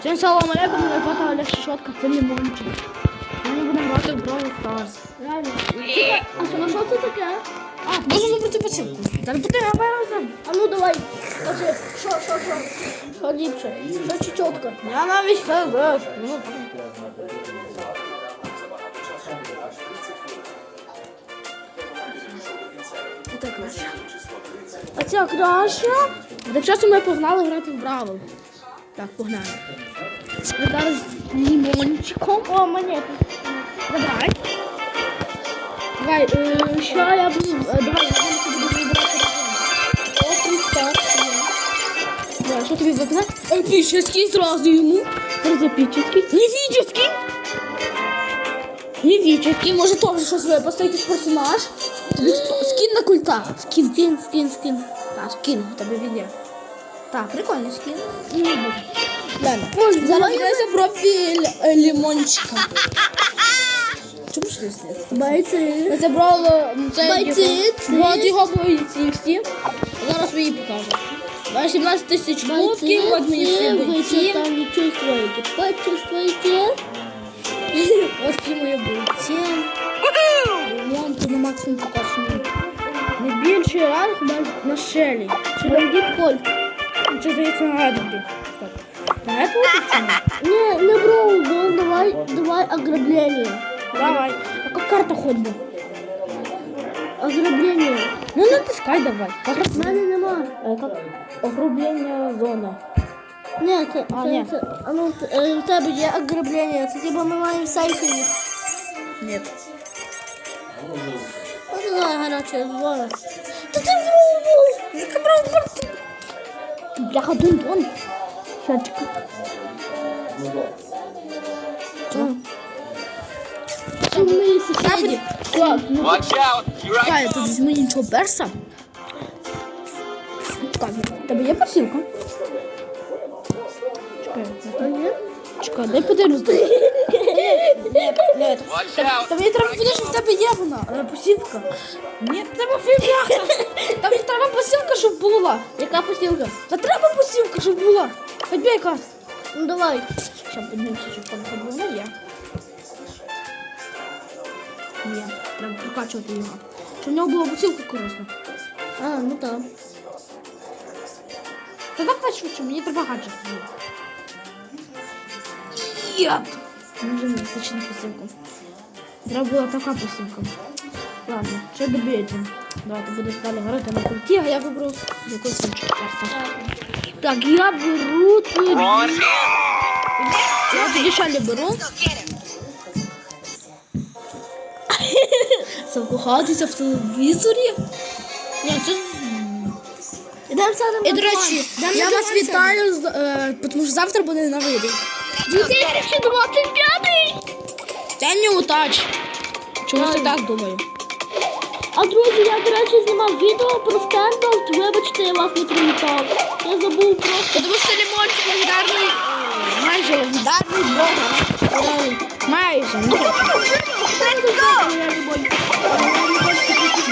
Всім салам алейкум, мене звати Олег Шишотка, це лимончик. Ми будемо грати в Brawl Stars. Реально. А що, ну що це таке? А, можна забрати посилку. Та не буде, разом. А ну давай, скажи, що, що, що? Що ліпше? Що чи? Я навіть хазав. Ну, краще. А це краще? Так часу ми погнали грати в Бравл. Так, погнали. Ми зараз з лимончиком. О, монети. Давай. Давай, е, що я буду. е, Давай, я буду тобі вибирати. О, Христа. Давай, що тобі вибирати? Эпический сразу ему. Зараз эпический. Мифический. Мифический. Може теж щось випасти, якийсь персонаж. Тобі скін на культа. Скін, скін, скін, скін. Так, скін тобі віде. Так, прикольний. Далі. Зараз дивися профіль е, лимончика. Чому ж ми ну, це Бойці, його, ці. от його бойці всі. Зараз ви її 17 тисяч кубків, от мені всі бойці. там не чувствуете. Почувствуйте. Ось всі мої бойці. Лимон, ти на максимум покажу. Найбільший ранг на, на шелі. Чи на діпколь? Чи здається на Едварді? Стоп. На Едварді чи ні? Не, не броу, броу, давай, давай ограбление. Давай. Яка карта хоч би? Ограбление. Ну натискай давай. В мене нема. Е, Як ограблення зони. Ні, це, А, це, ні. це, а ну, т- е, в тебе є ограблення. Це типа ми маємо сайфі. Ні. Ось давай гаряче збори. Та це броу Яка броу карту? Бляха, дун-дун. Щачка. Це мої ну Watch out! You're right. Чекай, тут візьми іншого перса. Так, в тебе є посилка? Чекай, Ні? чекай, дай подивлюсь. Ні. Та мені треба подивитися, що в тебе є вона, але посилка. Ні, треба фігня. Та мені треба посилка, щоб була. Яка посілка? Та треба посилка, щоб була. Хоч би. Ну давай. Щоб подивимося, щоб там хоч вона є. Ні, треба прокачувати його. Щоб в нього була посилка корисна. А, ну там. Та давай швидше, мені треба гаджет. Єт! Може не вистачить на посилку. Треба була така посилка. Ладно, що доб'єте? Давайте будеш далі говорити на культі, а я виберу якусь іншу перса. Так, я беру тоді... Я тоді шалі беру. Закохатися в телевізорі? Ні, це І, до речі, я вас вітаю, е, тому що завтра буде новий рік. 2025! Це не удач. Чомусь я так думаю. А друзі, я, до речі, знімав відео про стендалт. Вибачте, я вас не привітав. Я забув просто. Тому що лимончик легендарний, е, майже легендарний. Е, Майже. Ну,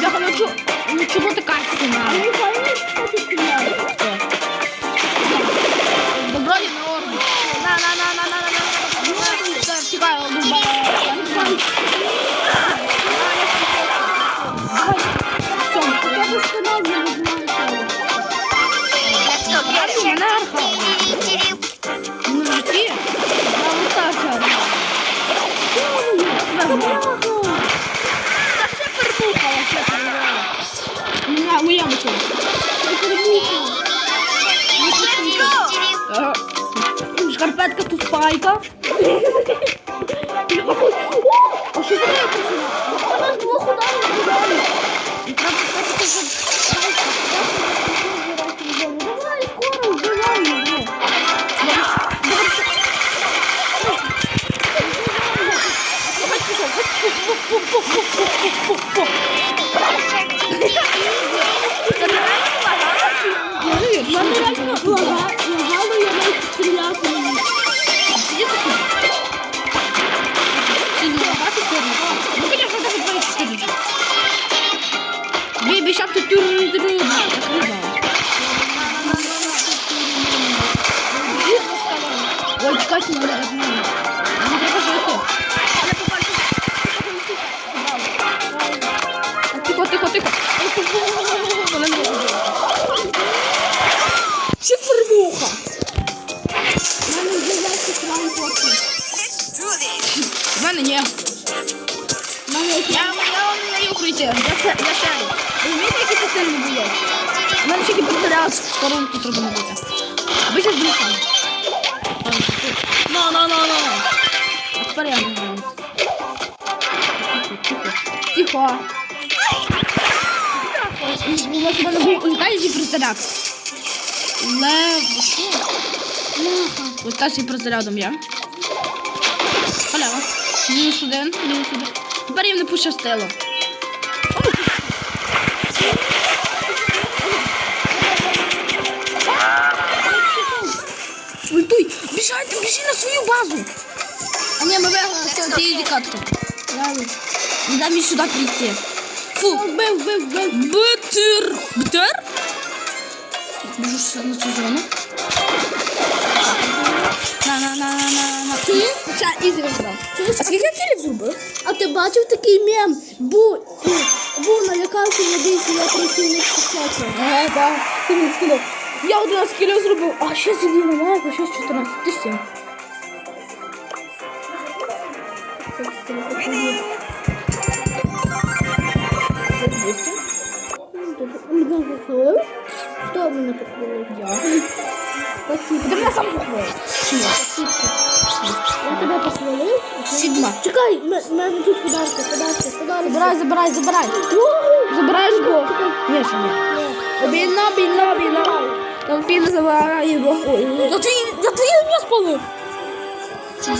я хочу, ну чому така стіна? Шкарпетка тут спайка. А що за нею Baby shop to do do do do. Ой, чекать надо. Мене ні. Я, не укриття. Я ще, ще. Ви вмієте, які це сильні були? У мене тільки підзаряд в коронку треба набити. Ви зараз блюхали. Ну, ну, ну, ну. А тепер я не знаю. Тихо. У вас у мене був ультайзі призаряд. Лево, що? Ультайзі призарядом я. Халява. Мінус один, мінус один. Тепер їм не пощастило. Ультуй! Біжайте, біжи на свою базу! А ні, ми виграли це цієї катки. Не дам їй сюди прийти. Фу, бив, бив, бив. Битер. Битер? Біжу на цю зону. Це ізі. А скільки кілів зробив? А ти бачив такий мем? Бу, бу налякався на бійці, я працівник спецназу. Ага, так. Ти мені скинув. Я 11 кілів зробив, а ще зелі немає, а ще 14. Ти 7. Мене похвалив? Хто мене похвалив? Я. Спасибо. Ти мене сам похвалив. Ні? Я тебе похвалив? Сігма. Чекай, в мене тут подарки, подарки, подарки. Забирай, забирай, забирай. Забираєш го? Ні, що ні. Обійна, обійна, обійна. Там фільм забирає його. Я твій, я твоє ім'я спалив. Чи?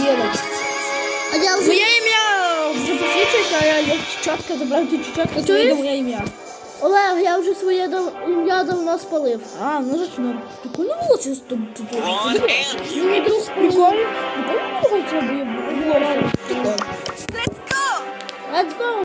А я вже... Моє ім'я вже посвідчується, а я забрав моє ім'я. Олег, я вже своє дав... я давно спалив. А, ну зачем? Прикольно було це з тобою. Прикольно. Прикольно було це. Let's go! Let's go!